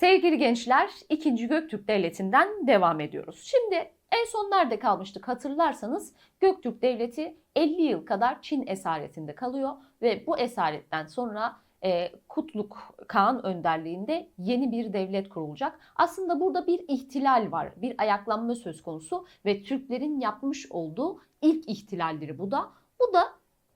Sevgili gençler, 2. Göktürk Devleti'nden devam ediyoruz. Şimdi en son nerede kalmıştık hatırlarsanız Göktürk Devleti 50 yıl kadar Çin esaretinde kalıyor ve bu esaretten sonra e, Kutluk Kağan önderliğinde yeni bir devlet kurulacak. Aslında burada bir ihtilal var, bir ayaklanma söz konusu ve Türklerin yapmış olduğu ilk ihtilalleri bu da. Bu da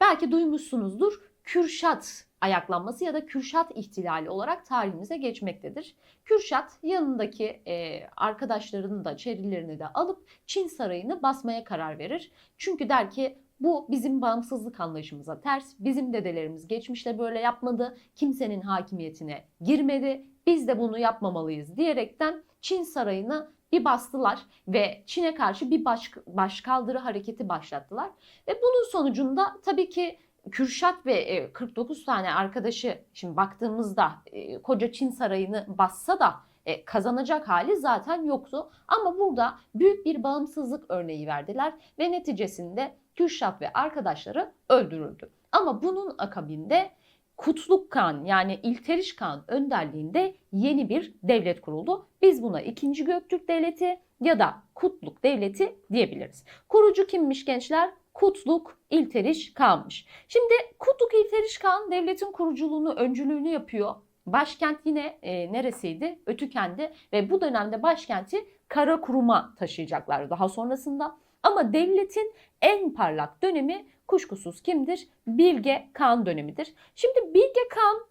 belki duymuşsunuzdur Kürşat ayaklanması ya da Kürşat ihtilali olarak tarihimize geçmektedir. Kürşat yanındaki e, arkadaşlarını da çerilerini de alıp Çin sarayını basmaya karar verir. Çünkü der ki bu bizim bağımsızlık anlayışımıza ters. Bizim dedelerimiz geçmişte böyle yapmadı. Kimsenin hakimiyetine girmedi. Biz de bunu yapmamalıyız diyerekten Çin sarayını bir bastılar ve Çin'e karşı bir baş, başkaldırı hareketi başlattılar. Ve bunun sonucunda tabii ki Kürşat ve e, 49 tane arkadaşı şimdi baktığımızda e, koca Çin sarayını bassa da e, kazanacak hali zaten yoktu. Ama burada büyük bir bağımsızlık örneği verdiler ve neticesinde Kürşat ve arkadaşları öldürüldü. Ama bunun akabinde Kutluk Kağan yani İlteriş Kağan önderliğinde yeni bir devlet kuruldu. Biz buna 2. Göktürk Devleti ya da Kutluk Devleti diyebiliriz. Kurucu kimmiş gençler? Kutluk İlteriş Kağan'mış. Şimdi Kutluk İlteriş Kağan devletin kuruculuğunu, öncülüğünü yapıyor. Başkent yine e, neresiydi? Ötüken'di ve bu dönemde başkenti Karakurum'a taşıyacaklar daha sonrasında. Ama devletin en parlak dönemi kuşkusuz kimdir? Bilge Kağan dönemidir. Şimdi Bilge Kağan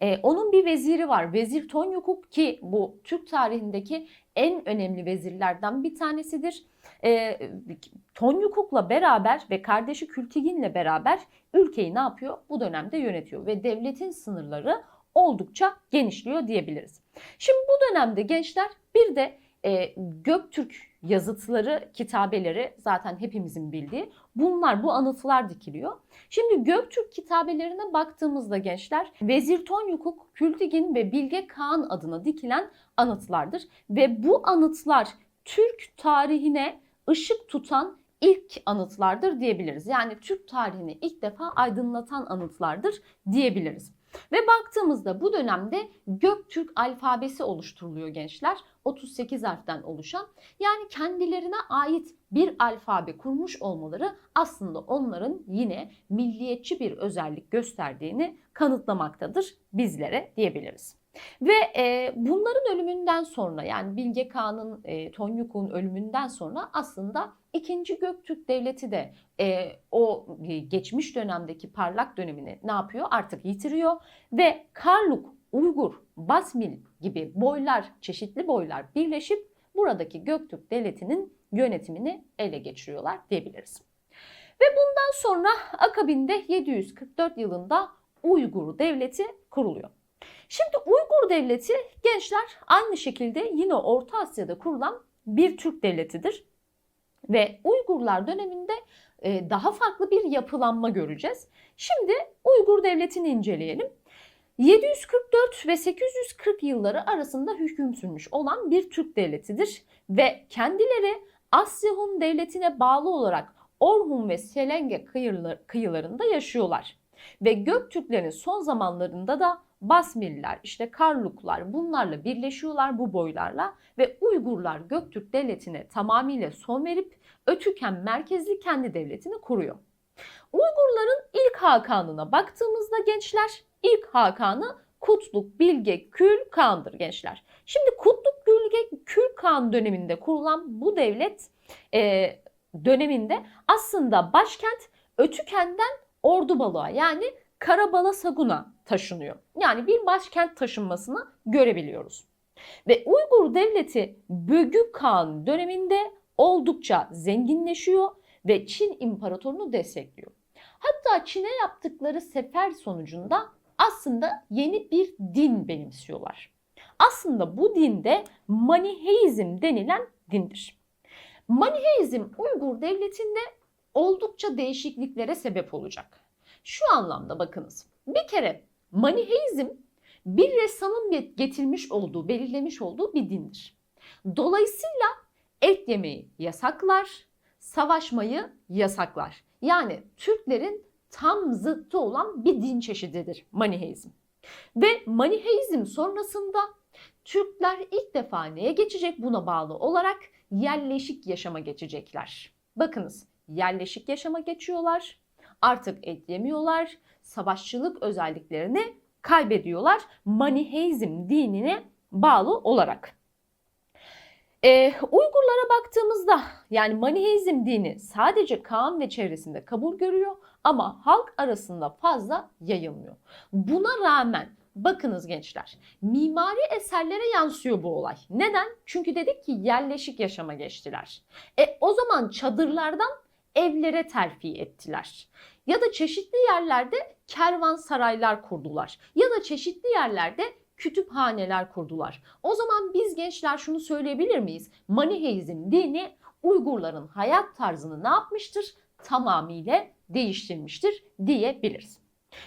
e, onun bir veziri var. Vezir Tonyukuk ki bu Türk tarihindeki en önemli vezirlerden bir tanesidir. E, Tonyukuk'la beraber ve kardeşi Kültigin'le beraber ülkeyi ne yapıyor? Bu dönemde yönetiyor ve devletin sınırları oldukça genişliyor diyebiliriz. Şimdi bu dönemde gençler bir de e, Göktürk yazıtları, kitabeleri zaten hepimizin bildiği. Bunlar, bu anıtlar dikiliyor. Şimdi Göktürk kitabelerine baktığımızda gençler Vezir Tonyukuk, Kültigin ve Bilge Kağan adına dikilen anıtlardır. Ve bu anıtlar Türk tarihine ışık tutan ilk anıtlardır diyebiliriz. Yani Türk tarihini ilk defa aydınlatan anıtlardır diyebiliriz. Ve baktığımızda bu dönemde Göktürk alfabesi oluşturuluyor gençler. 38 harften oluşan. Yani kendilerine ait bir alfabe kurmuş olmaları aslında onların yine milliyetçi bir özellik gösterdiğini kanıtlamaktadır bizlere diyebiliriz. Ve e, bunların ölümünden sonra yani Bilge Kağan'ın, e, Tonyukuk'un ölümünden sonra aslında ikinci Göktürk Devleti de e, o geçmiş dönemdeki parlak dönemini ne yapıyor? Artık yitiriyor ve Karluk, Uygur, Basmil gibi boylar, çeşitli boylar birleşip buradaki Göktürk Devleti'nin yönetimini ele geçiriyorlar diyebiliriz. Ve bundan sonra akabinde 744 yılında Uygur Devleti kuruluyor. Şimdi Uygur Devleti gençler aynı şekilde yine Orta Asya'da kurulan bir Türk devletidir. Ve Uygurlar döneminde e, daha farklı bir yapılanma göreceğiz. Şimdi Uygur Devleti'ni inceleyelim. 744 ve 840 yılları arasında hüküm sürmüş olan bir Türk devletidir ve kendileri Asya Hun devletine bağlı olarak Orhun ve Selenge kıyılarında yaşıyorlar. Ve Göktürklerin son zamanlarında da Basmiller, işte Karluklar bunlarla birleşiyorlar bu boylarla ve Uygurlar Göktürk devletine tamamıyla son verip Ötüken merkezli kendi devletini kuruyor. Uygurların ilk Hakan'ına baktığımızda gençler ilk Hakan'ı Kutluk Bilge Kül Kağan'dır gençlar. Şimdi Kutluk Bilge Kül Kağan döneminde kurulan bu devlet e, döneminde aslında başkent Ötüken'den Ordubalığa yani Karabala Sagun'a taşınıyor. Yani bir başkent taşınmasını görebiliyoruz. Ve Uygur devleti Bögü Kağan döneminde oldukça zenginleşiyor ve Çin imparatorunu destekliyor. Hatta Çin'e yaptıkları sefer sonucunda aslında yeni bir din benimsiyorlar. Aslında bu dinde Maniheizm denilen dindir. Maniheizm Uygur devletinde oldukça değişikliklere sebep olacak. Şu anlamda bakınız. Bir kere Maniheizm bir ressamın getirmiş olduğu, belirlemiş olduğu bir dindir. Dolayısıyla et yemeyi yasaklar, savaşmayı yasaklar. Yani Türklerin tam zıttı olan bir din çeşididir Maniheizm. Ve Maniheizm sonrasında Türkler ilk defa neye geçecek buna bağlı olarak yerleşik yaşama geçecekler. Bakınız yerleşik yaşama geçiyorlar. Artık et yemiyorlar. Savaşçılık özelliklerini kaybediyorlar. Maniheizm dinine bağlı olarak. Ee, Uygurlara baktığımızda yani Maniheizm dini sadece Kaan ve çevresinde kabul görüyor ama halk arasında fazla yayılmıyor. Buna rağmen bakınız gençler mimari eserlere yansıyor bu olay. Neden? Çünkü dedik ki yerleşik yaşama geçtiler. E o zaman çadırlardan evlere terfi ettiler. Ya da çeşitli yerlerde kervansaraylar kurdular. Ya da çeşitli yerlerde kütüphaneler kurdular. O zaman biz gençler şunu söyleyebilir miyiz? Maniheizm dini Uygurların hayat tarzını ne yapmıştır? Tamamıyla değiştirmiştir diyebiliriz.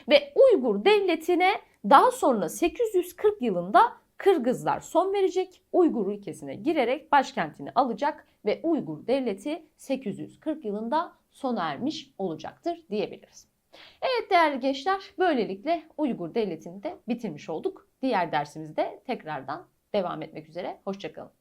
Ve Uygur devletine daha sonra 840 yılında Kırgızlar son verecek, Uygur ülkesine girerek başkentini alacak ve Uygur devleti 840 yılında sona ermiş olacaktır diyebiliriz. Evet değerli gençler böylelikle Uygur devletini de bitirmiş olduk. Diğer dersimizde tekrardan devam etmek üzere. Hoşçakalın.